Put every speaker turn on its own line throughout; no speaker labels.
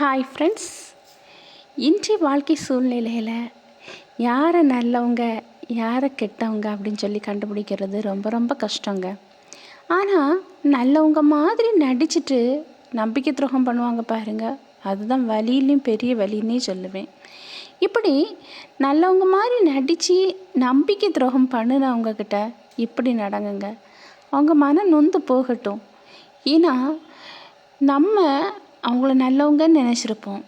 Hi friends இன்றைய வாழ்க்கை சூழ்நிலையில் யாரை நல்லவங்க யாரை கெட்டவங்க அப்படின்னு சொல்லி கண்டுபிடிக்கிறது ரொம்ப ரொம்ப கஷ்டங்க. ஆனால் நல்லவங்க மாதிரி நடிச்சுட்டு நம்பிக்கை துரோகம் பண்ணுவாங்க பாருங்கள் அதுதான் வழியிலையும் பெரிய வழின்னே சொல்லுவேன். இப்படி நல்லவங்க மாதிரி நடித்து நம்பிக்கை துரோகம் பண்ணினவங்கக்கிட்ட இப்படி நடங்குங்க. அவங்க மன நொந்து போகட்டும். ஏன்னா நம்ம அவங்கள நல்லவங்கன்னு நினச்சிருப்போம்.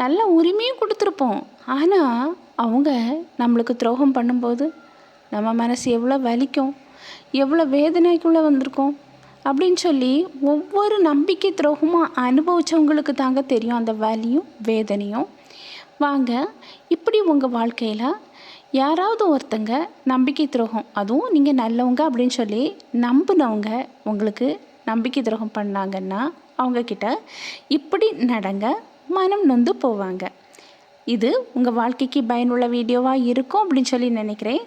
நல்ல உரிமையும் கொடுத்துருப்போம். ஆனால் அவங்க நம்மளுக்கு துரோகம் பண்ணும்போது நம்ம மனசு எவ்வளோ வலிக்கும் எவ்வளோ வேதனைக்குள்ளே வந்திருக்கோம் அப்படின்னு சொல்லி ஒவ்வொரு நம்பிக்கை துரோகமாக அனுபவித்தவங்களுக்கு தாங்க தெரியும் அந்த வலியும் வேதனையும். வாங்க இப்படி உங்கள் வாழ்க்கையில் யாராவது ஒருத்தங்க நம்பிக்கை துரோகம் அதுவும் நீங்கள் நல்லவங்க அப்படின்னு சொல்லி நம்பினவங்க உங்களுக்கு நம்பிக்கை துரோகம் பண்ணாங்கன்னா அவங்கக்கிட்ட இப்படி நடங்க மனம் நொந்து போவாங்க. இது உங்கள் வாழ்க்கைக்கு பயனுள்ள வீடியோவாக இருக்கும் அப்படின்னு சொல்லி நினைக்கிறேன்.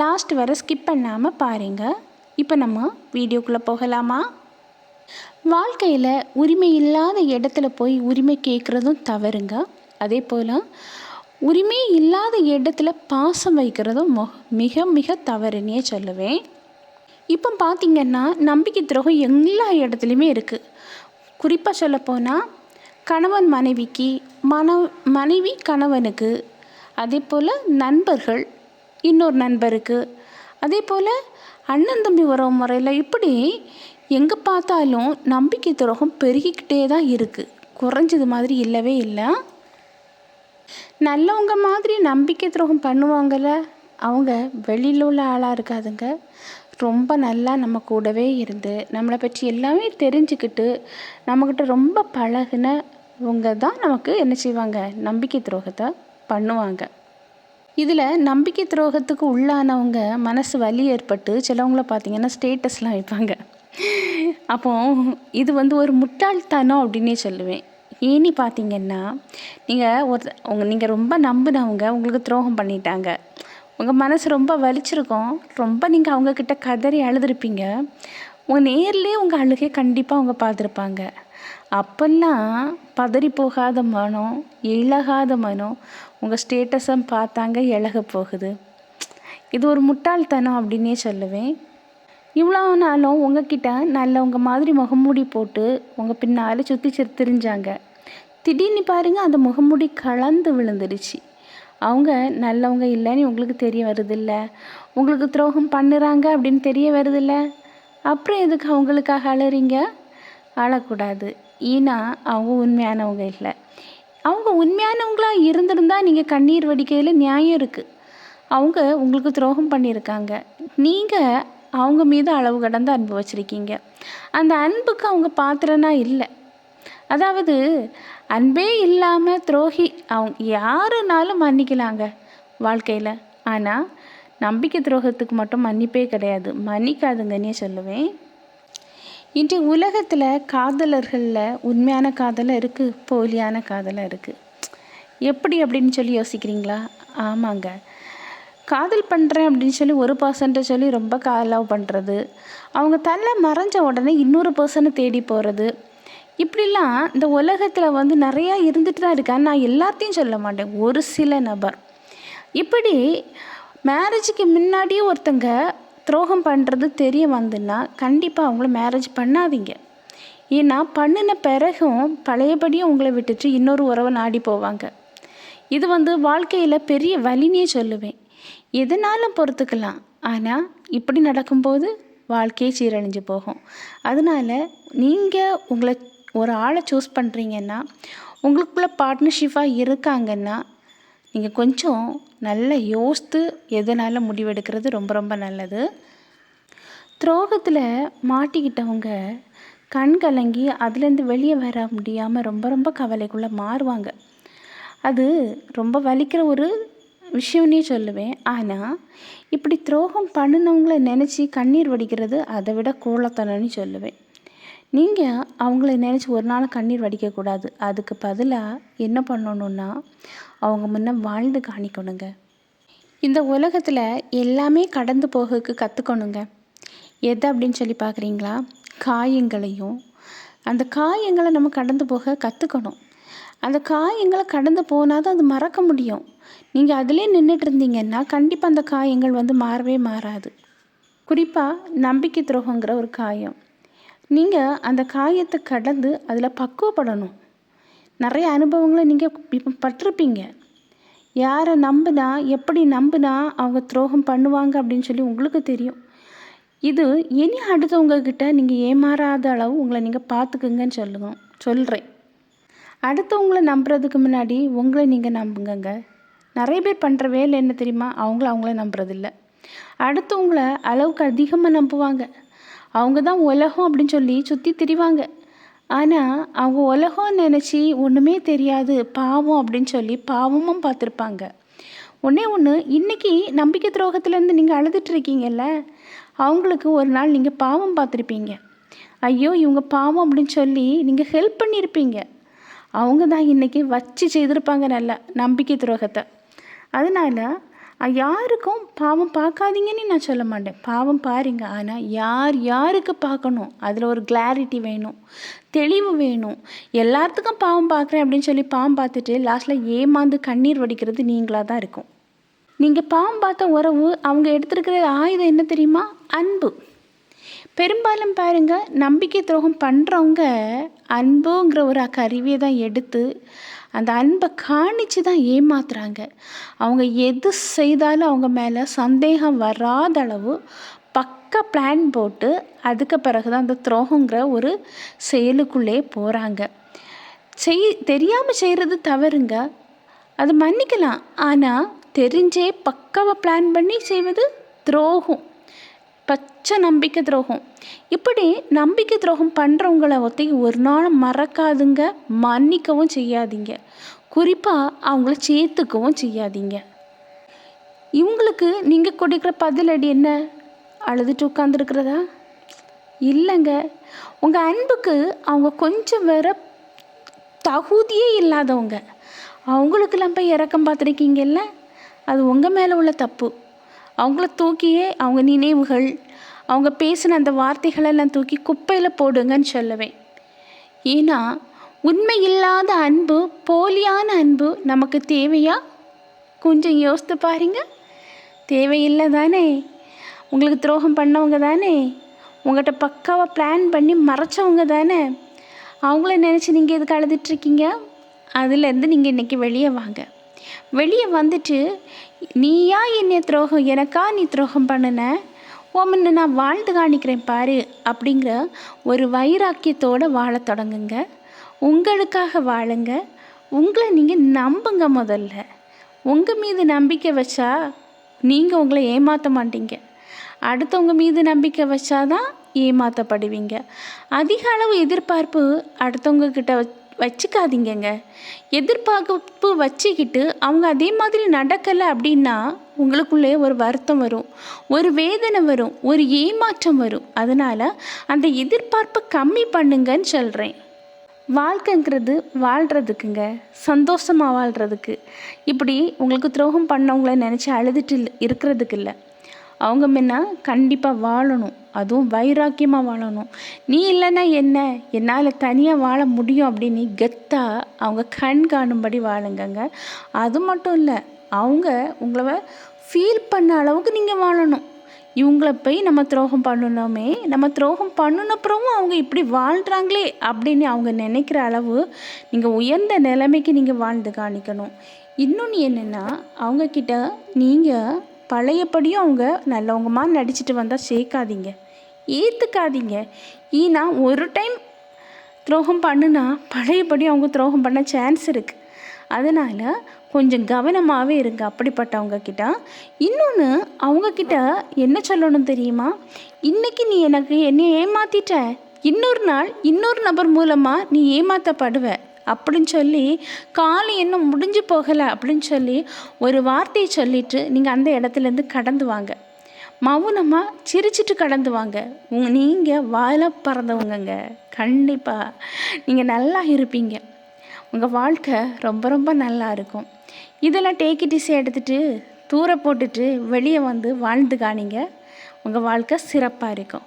லாஸ்ட் வர ஸ்கிப் பண்ணாமல் பாருங்கள் இப்போ நம்ம வீடியோக்குள்ளே போகலாமா? வாழ்க்கையில் உரிமை இல்லாத இடத்துல போய் உரிமை கேட்குறதும் தவறுங்க. அதே போல் உரிமை இல்லாத இடத்துல பாசம் வைக்கிறதும் மொ மிக மிக தவறுன்னே சொல்லுவேன். இப்போ பார்த்திங்கன்னா நம்பிக்கை துரோகம் எல்லா இடத்துலையுமே இருக்குது குறிப்பாக சொல்லப்போனால் கணவன் மனைவிக்கு மன மனைவி கணவனுக்கு அதே போல் நண்பர்கள் இன்னொரு நண்பருக்கு அதே போல் அண்ணன் தம்பி உறவு முறையில் இப்படி எங்கே பார்த்தாலும் நம்பிக்கை துரோகம் பெருகிக்கிட்டே தான் இருக்குது குறைஞ்சது மாதிரி இல்லவே இல்லை. நல்லவங்க மாதிரி நம்பிக்கை துரோகம் பண்ணுவாங்கள்ல அவங்க வெளியில் உள்ள ஆளாக இருக்காதுங்க. ரொம்ப நல்லா நம்ம கூடவே இருந்து நம்மளை பற்றி எல்லாமே தெரிஞ்சுக்கிட்டு நம்மக்கிட்ட ரொம்ப பழகுனவங்க தான் நமக்கு என்ன செய்வாங்க? நம்பிக்கை துரோகத்தை பண்ணுவாங்க. இதில் நம்பிக்கை துரோகத்துக்கு உள்ளானவங்க மனசு வலி ஏற்பட்டு சிலவங்கள பார்த்திங்கன்னா ஸ்டேட்டஸ்லாம் வைப்பாங்க. அப்போ இது வந்து ஒரு முட்டாள்தனம் அப்படின்னே சொல்லுவேன். ஏன்னு பார்த்தீங்கன்னா நீங்கள் ஒரு உங்கள் நீங்கள் ரொம்ப நம்பினவங்க உங்களுக்கு துரோகம் பண்ணிட்டாங்க. உங்கள் மனசு ரொம்ப வலிச்சிருக்கும். ரொம்ப நீங்கள் அவங்கக்கிட்ட கதறி அழுதுருப்பீங்க. உங்கள் நேர்லேயே உங்கள் அழுகை கண்டிப்பாக அவங்க பார்த்துருப்பாங்க. அப்போல்லாம் பதறி போகாத மனம் இழகாத மனம் உங்கள் ஸ்டேட்டஸை பார்த்தாங்க இழக போகுது. இது ஒரு முட்டாள்தனம் அப்படின்னே சொல்லுவேன். இவ்வளோ நாளும் உங்ககிட்ட நல்லவங்க மாதிரி முகமூடி போட்டு உங்கள் பின்னால் சுற்றி தெரிஞ்சாங்க திடீர்னு பாருங்கள் அந்த முகமூடி கலந்து விழுந்துடுச்சு அவங்க நல்லவங்க இல்லைன்னு உங்களுக்கு தெரிய வருதில்ல. உங்களுக்கு துரோகம் பண்ணுறாங்க அப்படின்னு தெரிய வருதில்ல. அப்புறம் எதுக்கு அவங்களுக்காக அழறீங்க அழக்கூடாது. ஏன்னா அவங்க உண்மையானவங்க இல்லை. அவங்க உண்மையானவங்களாக இருந்திருந்தால் நீங்கள் கண்ணீர் வடிக்கையில் நியாயம் இருக்குது அவங்க உங்களுக்கு துரோகம் பண்ணியிருக்காங்க. நீங்கள் அவங்க மீது அளவு கடந்து அன்பு வச்சுருக்கீங்க. அந்த அன்புக்கு அவங்க பாத்திரனா இல்லை. அதாவது அன்பே இல்லாமல் துரோகி அவங்க யாருனாலும் மன்னிக்கலாங்க வாழ்க்கையில். ஆனால் நம்பிக்கை துரோகத்துக்கு மட்டும் மன்னிப்பே கிடையாது. மன்னிக்காதுங்கன்னே சொல்லுவேன். இன்று உலகத்தில் காதலர்களில் உண்மையான காதலை இருக்குது போலியான காதலை இருக்குது எப்படி அப்படின்னு சொல்லி யோசிக்கிறீங்களா? ஆமாங்க. காதல் பண்ணுறேன் அப்படின்னு சொல்லி ஒரு பர்சன்ட்டை சொல்லி ரொம்ப லவ் பண்ணுறது அவங்க தலை மறைஞ்ச உடனே இன்னொரு பர்சனை தேடி போகிறது இப்படிலாம் இந்த உலகத்தில் வந்து நிறையா இருந்துட்டு தான் இருக்கா. நான் எல்லாத்தையும் சொல்ல மாட்டேன். ஒரு சில நபர். இப்படி மேரேஜுக்கு முன்னாடியே ஒருத்தங்க துரோகம் பண்ணுறது தெரிய வந்துன்னா கண்டிப்பாக அவங்கள மேரேஜ் பண்ணாதீங்க. ஏன்னா பண்ணின பிறகும் பழையபடியும் உங்களை விட்டுட்டு இன்னொரு உறவை நாடி போவாங்க. இது வந்து வாழ்க்கையில் பெரிய வலினே சொல்லுவேன். எதனாலும் பொறுத்துக்கலாம். ஆனால் இப்படி நடக்கும்போது வாழ்க்கையே சீரழிஞ்சு போகும். அதனால் நீங்கள் உங்களை ஒரு ஆளை சூஸ் பண்ணுறீங்கன்னா உங்களுக்குள்ள பார்ட்னர்ஷிப்பாக இருக்காங்கன்னா நீங்கள் கொஞ்சம் நல்லா யோசித்து எதனால் முடிவெடுக்கிறது ரொம்ப ரொம்ப நல்லது. துரோகத்தில் மாட்டிக்கிட்டவங்க கண் கலங்கி அதுலேருந்து வெளியே வர முடியாமல் ரொம்ப ரொம்ப கவலைக்குள்ளே மாறுவாங்க. அது ரொம்ப வலிக்கிற ஒரு விஷயம்னே சொல்லுவேன். ஆனால் இப்படி துரோகம் பண்ணினவங்கள நினச்சி கண்ணீர் வடிக்கிறது அதை விட கோலத்தனம்னு சொல்லுவேன். நீங்கள் அவங்கள நினச்சி ஒரு நாள் கண்ணீர் வடிக்கக்கூடாது. அதுக்கு பதிலாக என்ன பண்ணணுன்னா அவங்க முன்ன வாழ்ந்து காணிக்கணுங்க. இந்த உலகத்தில் எல்லாமே கடந்து போகக்கு கற்றுக்கணுங்க எது அப்படின்னு சொல்லி பார்க்குறீங்களா காயங்களையும். அந்த காயங்களை நம்ம கடந்து போக கற்றுக்கணும் அந்த காயங்களை கடந்து போனால் தான் அது மறக்க முடியும். நீங்கள் அதிலே நின்றுட்டு இருந்தீங்கன்னா கண்டிப்பாக அந்த காயங்கள் வந்து மாறவே மாறாது. குறிப்பாக நம்பிக்கை துரோகங்கிற ஒரு காயம். நீங்கள் அந்த காயத்தை கடந்து அதில் பக்குவப்படணும். நிறைய அனுபவங்களை நீங்கள் இப்போ பட்டிருப்பீங்க. யாரை நம்பினா எப்படி நம்பினா அவங்க துரோகம் பண்ணுவாங்க அப்படின்னு சொல்லி உங்களுக்கு தெரியும். இது இனி அடுத்தவங்கக்கிட்ட நீங்கள் ஏமாறாத அளவு உங்களை நீங்கள் பார்த்துக்குங்கன்னு சொல்லுங்க சொல்கிறேன் அடுத்தவங்கள நம்புறதுக்கு முன்னாடி உங்களை நீங்கள் நம்புங்கங்க. நிறைய பேர் பண்ணுற வேலை என்ன தெரியுமா? அவங்கள அவங்கள நம்புறதில்ல. அடுத்தவங்கள அளவுக்கு அதிகமாக நம்புவாங்க. அவங்க தான் உலகம் அப்படின்னு சொல்லி சுற்றி திரிவாங்க. ஆனால் அவங்க உலகம் நினச்சி ஒன்றுமே தெரியாது பாவம் அப்படின்னு சொல்லி பாவமும் பார்த்துருப்பாங்க. ஒன்றே ஒன்று இன்றைக்கி நம்பிக்கை துரோகத்துலேருந்து நீங்கள் அழுதுட்டுருக்கீங்கல்ல அவங்களுக்கு ஒரு நாள் நீங்கள் பாவம் பார்த்துருப்பீங்க. ஐயோ இவங்க பாவம் அப்படின்னு சொல்லி நீங்கள் ஹெல்ப் பண்ணியிருப்பீங்க. அவங்க தான் இன்றைக்கி வச்சு செய்திருப்பாங்க நல்லா நம்பிக்கை துரோகத்தை. அதனால் யாருக்கும் பாவம் பார்க்காதீங்கன்னு நான் சொல்ல மாட்டேன். பாவம் பாருங்க. ஆனால் யார் யாருக்கு பார்க்கணும்? அதில் ஒரு கிளாரிட்டி வேணும். தெளிவு வேணும். எல்லாத்துக்கும் பாவம் பார்க்குறேன் அப்படின்னு சொல்லி பாவம் பார்த்துட்டு லாஸ்ட்டில் ஏமாந்து கண்ணீர் வடிக்கிறது நீங்களாக தான் இருக்கும். நீங்கள் பாவம் பார்த்த உறவு அவங்க எடுத்துருக்கிற ஆயுதம் என்ன தெரியுமா? அன்பு. பெரும்பாலும் பாருங்கள் நம்பிக்கை துரோகம் பண்ணுறவங்க அன்புங்கிற ஒரு கருவியை தான் எடுத்து அந்த அன்பை காணிச்சு தான் ஏமாத்துறாங்க. அவங்க எது செய்தாலும் அவங்க மேலே சந்தேகம் வராத அளவு பக்க பிளான் போட்டு அதுக்கு பிறகு தான் அந்த துரோகங்கிற ஒரு செயலுக்குள்ளே போகிறாங்க செய் தெரியாமல் செய்கிறது தவறுங்க. அது மன்னிக்கலாம். ஆனால் தெரிஞ்சே பக்காவாக பிளான் பண்ணி செய்வது துரோகம். பச்சை நம்பிக்கை துரோகம். இப்படி நம்பிக்கை துரோகம் பண்ணுறவங்கள ஒத்தி ஒரு நாளும் மறக்காதுங்க மன்னிக்கவும் செய்யாதீங்க. குறிப்பாக அவங்கள சேர்த்துக்கவும் செய்யாதீங்க. இவங்களுக்கு நீங்கள் கொடுக்குற பதிலடி என்ன? அழுதுட்டு உட்காந்துருக்கிறதா இல்லைங்க. உங்கள் அன்புக்கு அவங்க கொஞ்சம் வேற தகுதியே இல்லாதவங்க. அவங்களுக்கெல்லாம் போய் இறக்கம் பார்த்துருக்கீங்கல்ல? அது உங்கள் மேலே உள்ள தப்பு. அவங்கள தூக்கியே அவங்க நினைவுகள் அவங்க பேசின அந்த வார்த்தைகளெல்லாம் தூக்கி குப்பையில் போடுங்கன்னு சொல்லுவேன். ஏன்னா உண்மை இல்லாத அன்பு போலியான அன்பு நமக்கு தேவையா? கொஞ்சம் யோசித்து பாருங்க. தேவையில்லை தானே? உங்களுக்கு துரோகம் பண்ணவங்க தானே? உங்கள்கிட்ட பக்காவாக பிளான் பண்ணி மறைச்சவங்க தானே? அவங்கள நினச்சி நீங்கள் எதுக்கு அழுதுட்ருக்கீங்க அதுலேருந்து நீங்கள் இன்றைக்கி வெளியே வாங்க. வெளியே வந்துட்டு நீயா என்னை துரோகம் எனக்கா நீ துரோகம் பண்ணின? உன்னை நான் வாழ்ந்து காணிக்கிறேன் பாரு அப்படிங்கிற ஒரு வைராக்கியத்தோடு வாழ தொடங்குங்க. உங்களுக்காக வாழுங்க. உங்களை நீங்கள் நம்புங்க முதல்ல. உங்கள் மீது நம்பிக்கை வச்சா நீங்கள் உங்களை ஏமாற்ற மாட்டீங்க. அடுத்தவங்க மீது நம்பிக்கை வச்சாதான் ஏமாற்றப்படுவீங்க அதிக அளவு எதிர்பார்ப்பு அடுத்தவங்க கிட்ட வச்சுக்காதீங்கங்க. எதிர்பார்ப்பு வச்சுக்கிட்டு அவங்க அதே மாதிரி நடக்கலை அப்படின்னா உங்களுக்குள்ளே ஒரு வருத்தம் வரும் ஒரு வேதனை வரும் ஒரு ஏமாற்றம் வரும். அதனால் அந்த எதிர்பார்ப்பை கம்மி பண்ணுங்கன்னு சொல்கிறேன் வாழ்க்கைங்கிறது வாழ்கிறதுக்குங்க சந்தோஷமாக வாழ்கிறதுக்கு இப்படி உங்களுக்கு துரோகம் பண்ணவங்கள நினச்சி அழுதுட்டு இருக்கிறதுக்கு இல்லை. அவங்க முன்ன கண்டிப்பாக வாழணும். அதுவும் வைராக்கியமாக வாழணும். நீ இல்லைன்னா என்ன? என்னால் தனியாக வாழ முடியும் அப்படின்னு கெத்தாக அவங்க கண் காணும்படி வாழுங்கங்க. அது மட்டும் இல்லை அவங்க உங்களை ஃபீல் பண்ண அளவுக்கு நீங்கள் வாழணும். இவங்கள போய் நம்ம துரோகம் பண்ணணுமே. நம்ம துரோகம் பண்ணினப்புறமும் அவங்க இப்படி வாழ்கிறாங்களே அப்படின்னு அவங்க நினைக்கிற அளவு நீங்கள் உயர்ந்த நிலைமைக்கு நீங்கள் வாழ்ந்து காணிக்கணும். இன்னொன்று என்னென்னா அவங்கக்கிட்ட நீங்கள் பழையபடியும் அவங்க நல்லவங்கமா நடிச்சிட்டு வந்தால் சேர்க்காதீங்க. ஏற்றுக்காதீங்க ஏன்னா ஒரு டைம் துரோகம் பண்ணுனா பழையபடி அவங்க துரோகம் பண்ண சான்ஸ் இருக்குது அதனால் கொஞ்சம் கவனமாகவே இருங்க அப்படிப்பட்டவங்க கிட்ட. இன்னொன்று அவங்கக்கிட்ட என்ன சொல்லணும் தெரியுமா? இன்றைக்கி நீ எனக்கு என்னை ஏமாற்றிட்ட இன்னொரு நாள் இன்னொரு நபர் மூலமாக நீ ஏமாற்றப்படுவ அப்படின்னு சொல்லி காலம் இன்னும் முடிஞ்சு போகலை அப்படின்னு சொல்லி ஒரு வார்த்தையை சொல்லிட்டு நீங்கள் அந்த இடத்துலேருந்து கடந்து வாங்க. மௌனமாக சிரிச்சிட்டு கடந்து வாங்க. உங் நீங்கள் வாழ பறந்தவங்கங்க. கண்டிப்பாக நீங்கள் நல்லா இருப்பீங்க. உங்கள் வாழ்க்கை ரொம்ப ரொம்ப நல்லா இருக்கும். இதெல்லாம் டேக்கிட்டிஸை எடுத்துகிட்டு தூர போட்டுட்டு வெளியே வந்து வாழ்ந்து காணிங்க. உங்கள் வாழ்க்கை சிறப்பாக இருக்கும்.